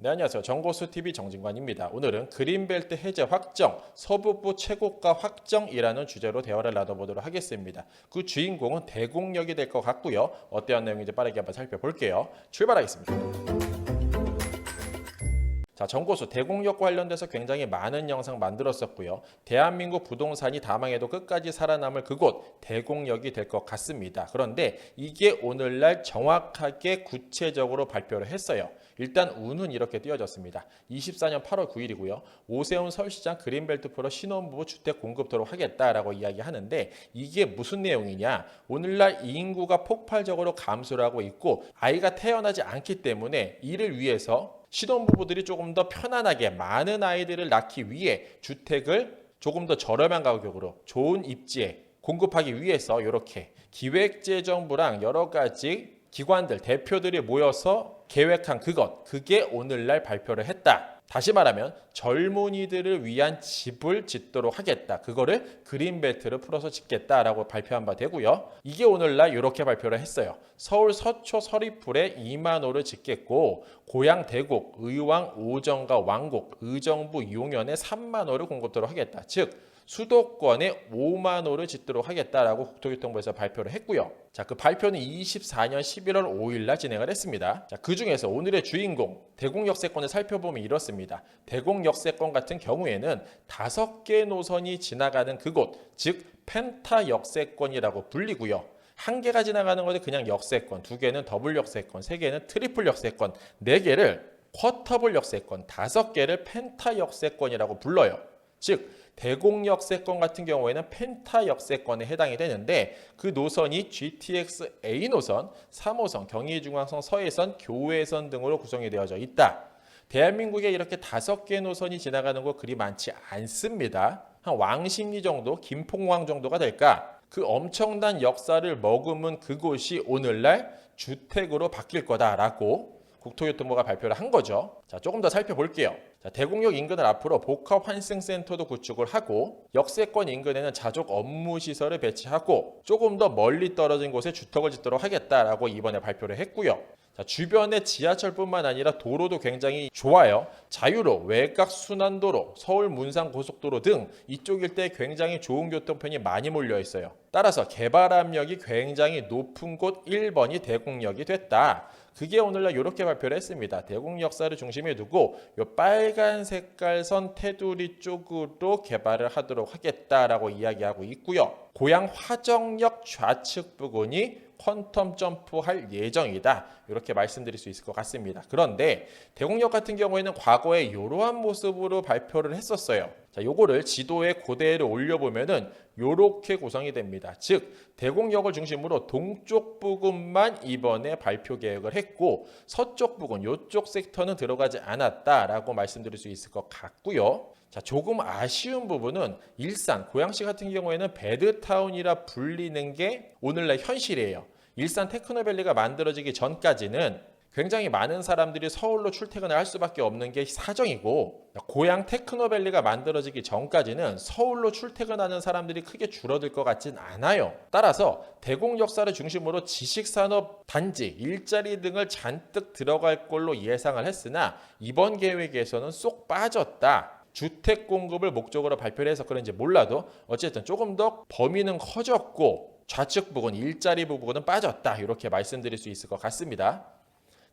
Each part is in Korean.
네, 안녕하세요. 정고수TV 정진관입니다. 오늘은 그린벨트 해제 확정, 서부부 최고가 확정이라는 주제로 대화를 나눠보도록 하겠습니다. 그 주인공은 대공력이 될 것 같고요. 어떠한 내용인지 빠르게 한번 살펴볼게요. 출발하겠습니다. 자, 정고수 대공력과 관련돼서 굉장히 많은 영상 만들었었고요. 대한민국 부동산이 다망해도 끝까지 살아남을 그곳 대공력이 될 것 같습니다. 그런데 이게 오늘날 정확하게 구체적으로 발표를 했어요. 일단 운은 이렇게 띄어졌습니다. 24년 8월 9일이고요. 오세훈 서울시장 그린벨트 프로 신혼부부 주택 공급토록 하겠다라고 이야기하는데 이게 무슨 내용이냐? 오늘날 인구가 폭발적으로 감소를 하고 있고 아이가 태어나지 않기 때문에 이를 위해서 신혼부부들이 조금 더 편안하게 많은 아이들을 낳기 위해 주택을 조금 더 저렴한 가격으로 좋은 입지에 공급하기 위해서 이렇게 기획재정부랑 여러 가지 기관들 대표들이 모여서 계획한 그것 그게 오늘날 발표를 했다. 다시 말하면 젊은이들을 위한 집을 짓도록 하겠다. 그거를 그린벨트를 풀어서 짓겠다라고 발표한 바 되고요. 이게 오늘날 이렇게 발표를 했어요. 서울 서초 서리풀에 2만 호를 짓겠고 고양 대곡, 의왕, 오정과 왕곡, 의정부 용현에 3만 호를 공급토록 하겠다. 즉 수도권에 5만 호를 짓도록 하겠다라고 국토교통부에서 발표를 했고요. 자, 그 발표는 24년 11월 5일 날 진행을 했습니다. 자, 그 중에서 오늘의 주인공 대공 역세권을 살펴보면 이렇습니다. 대공 역세권 같은 경우에는 다섯 개 노선이 지나가는 그곳, 즉 펜타 역세권이라고 불리고요. 한 개가 지나가는 것은 그냥 역세권, 두 개는 더블 역세권, 세 개는 트리플 역세권, 네 개를 쿼터블 역세권, 다섯 개를 펜타 역세권이라고 불러요. 즉 대공 역세권 같은 경우에는 펜타 역세권에 해당이 되는데 그 노선이 GTX A 노선, 3호선, 경의중앙선, 서해선, 교외선 등으로 구성이 되어져 있다. 대한민국에 이렇게 다섯 개 노선이 지나가는 곳 그리 많지 않습니다. 한 왕십리 정도, 김포공항 정도가 될까? 그 엄청난 역사를 머금은 그곳이 오늘날 주택으로 바뀔 거다라고 국토교통부가 발표를 한 거죠. 자, 조금 더 살펴볼게요. 자, 대공역 인근을 앞으로 복합 환승센터도 구축을 하고 역세권 인근에는 자족 업무 시설을 배치하고 조금 더 멀리 떨어진 곳에 주택을 짓도록 하겠다라고 이번에 발표를 했고요. 자, 주변의 지하철뿐만 아니라 도로도 굉장히 좋아요. 자유로, 외곽 순환도로, 서울 문산 고속도로 등 이쪽 일대에 굉장히 좋은 교통편이 많이 몰려 있어요. 따라서 개발 압력이 굉장히 높은 곳 1번이 대공역이 됐다. 그게 오늘날 이렇게 발표를 했습니다. 대공 역사를 중심에 두고 요 빨간 색깔 선 테두리 쪽으로 개발을 하도록 하겠다라고 이야기하고 있고요. 고양 화정역 좌측 부근이 퀀텀 점프할 예정이다. 이렇게 말씀드릴 수 있을 것 같습니다. 그런데 대공역 같은 경우에는 과거에 이러한 모습으로 발표를 했었어요. 자, 요거를 지도에 그대로 올려보면은 요렇게 구성이 됩니다. 즉, 대공역을 중심으로 동쪽 부근만 이번에 발표 계획을 했고 서쪽 부근 요쪽 섹터는 들어가지 않았다라고 말씀드릴 수 있을 것 같고요. 자, 조금 아쉬운 부분은 일산, 고양시 같은 경우에는 배드타운이라 불리는 게 오늘날 현실이에요. 일산 테크노밸리가 만들어지기 전까지는 굉장히 많은 사람들이 서울로 출퇴근을 할 수밖에 없는 게 사정이고 고향 테크노밸리가 만들어지기 전까지는 서울로 출퇴근하는 사람들이 크게 줄어들 것 같진 않아요. 따라서 대공 역사를 중심으로 지식산업 단지, 일자리 등을 잔뜩 들어갈 걸로 예상을 했으나 이번 계획에서는 쏙 빠졌다. 주택 공급을 목적으로 발표를 해서 그런지 몰라도 어쨌든 조금 더 범위는 커졌고 좌측 부분, 일자리 부분은 빠졌다. 이렇게 말씀드릴 수 있을 것 같습니다.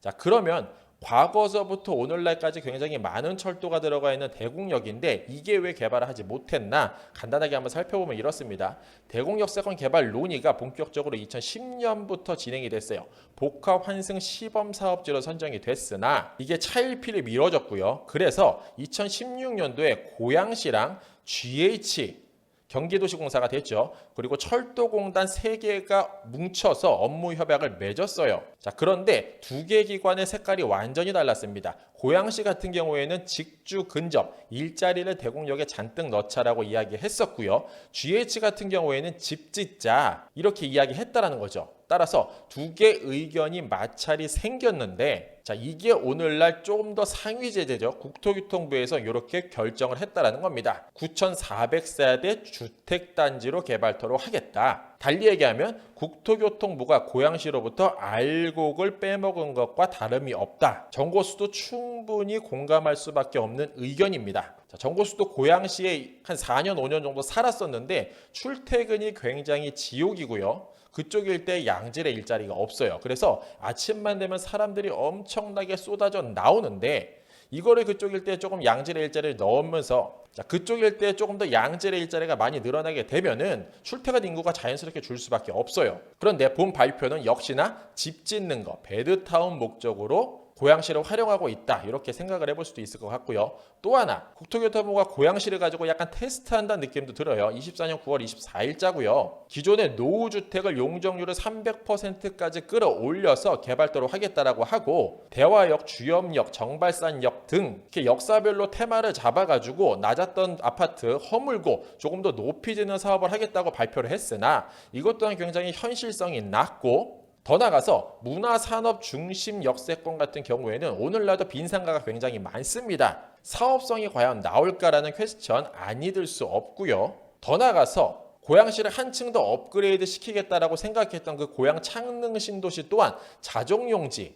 자, 그러면 과거서부터 오늘날까지 굉장히 많은 철도가 들어가 있는 대공역인데 이게 왜 개발을 하지 못했나 간단하게 한번 살펴보면 이렇습니다. 대공역세권 개발 논의가 본격적으로 2010년부터 진행이 됐어요. 복합 환승 시범 사업지로 선정이 됐으나 이게 차일피일 미뤄졌고요. 그래서 2016년도에 고양시랑 GH 경기도시공사가 됐죠. 그리고 철도공단 세 개가 뭉쳐서 업무 협약을 맺었어요. 자, 그런데 두 개 기관의 색깔이 완전히 달랐습니다. 고양시 같은 경우에는 직주 근접 일자리를 대공역에 잔뜩 넣자라고 이야기했었고요. GH 같은 경우에는 집 짓자 이렇게 이야기했다라는 거죠. 따라서 두 개 의견이 마찰이 생겼는데 자, 이게 오늘날 좀더 상위 제재죠. 국토교통부에서 이렇게 결정을 했다라는 겁니다. 9,400세대 주택단지로 개발토록 하겠다. 달리 얘기하면 국토교통부가 고양시로부터 알곡을 빼먹은 것과 다름이 없다. 정고수도 충분히 공감할 수밖에 없는 의견입니다. 자, 정고수도 고양시에 한 4년, 5년 정도 살았었는데 출퇴근이 굉장히 지옥이고요. 그쪽 일대 양질의 일자리가 없어요. 그래서 아침만 되면 사람들이 엄청나게 쏟아져 나오는데 이거를 그쪽 일대에 조금 양질의 일자리를 넣으면서 자, 그쪽 일대에 조금 더 양질의 일자리가 많이 늘어나게 되면은 출퇴근 인구가 자연스럽게 줄 수밖에 없어요. 그런데 본 발표는 역시나 집 짓는 거, 베드타운 목적으로 고양시를 활용하고 있다 이렇게 생각을 해볼 수도 있을 것 같고요. 또 하나 국토교통부가 고양시를 가지고 약간 테스트한다는 느낌도 들어요. 24년 9월 24일자고요. 기존의 노후 주택을 용적률을 300%까지 끌어올려서 개발도록 하겠다라고 하고 대화역, 주염역, 정발산역 등 이렇게 역사별로 테마를 잡아가지고 낮았던 아파트 허물고 조금 더 높이 지는 사업을 하겠다고 발표를 했으나 이것 또한 굉장히 현실성이 낮고 더 나가서 문화산업 중심 역세권 같은 경우에는 오늘날도 빈상가가 굉장히 많습니다. 사업성이 과연 나올까라는 퀘스천 아니 들 수 없고요. 더 나가서 고양시를 한층 더 업그레이드 시키겠다라고 생각했던 그 고양 창릉 신도시 또한 자족용지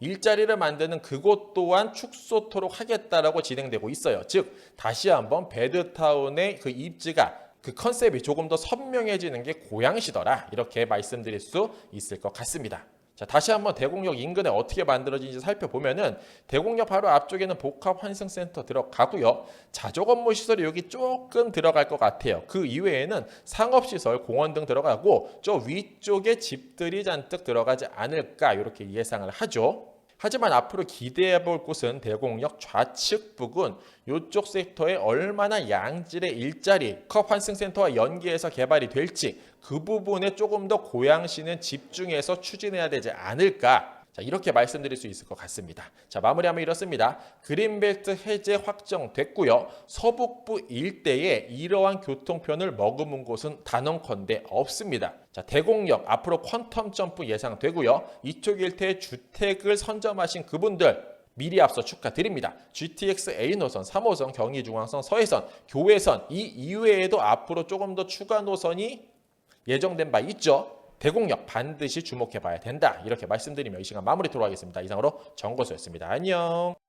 일자리를 만드는 그곳 또한 축소토록 하겠다라고 진행되고 있어요. 즉 다시 한번 베드타운의 그 입지가 그 컨셉이 조금 더 선명해지는 게 고양시더라 이렇게 말씀드릴 수 있을 것 같습니다. 자 다시 한번 대공역 인근에 어떻게 만들어진지 살펴보면은 대공역 바로 앞쪽에는 복합 환승센터 들어가고요. 자조 업무 시설이 여기 조금 들어갈 것 같아요. 그 이외에는 상업시설, 공원 등 들어가고 저 위쪽에 집들이 잔뜩 들어가지 않을까 이렇게 예상을 하죠. 하지만 앞으로 기대해 볼 곳은 대공역 좌측 부근 이쪽 섹터에 얼마나 양질의 일자리 컵 환승센터와 연계해서 개발이 될지 그 부분에 조금 더 고양시는 집중해서 추진해야 되지 않을까 자, 이렇게 말씀드릴 수 있을 것 같습니다. 자, 마무리하면 이렇습니다. 그린벨트 해제 확정됐고요. 서북부 일대에 이러한 교통편을 머금은 곳은 단언컨대 없습니다. 자, 대공역 앞으로 퀀텀 점프 예상되고요. 이쪽 일대에 주택을 선점하신 그분들 미리 앞서 축하드립니다. GTX A 노선, 3호선, 경의중앙선, 서해선, 교외선 이 이외에도 앞으로 조금 더 추가 노선이 예정된 바 있죠. 대공역 반드시 주목해 봐야 된다. 이렇게 말씀드리며 이 시간 마무리토록 하겠습니다. 이상으로 정고수였습니다. 안녕.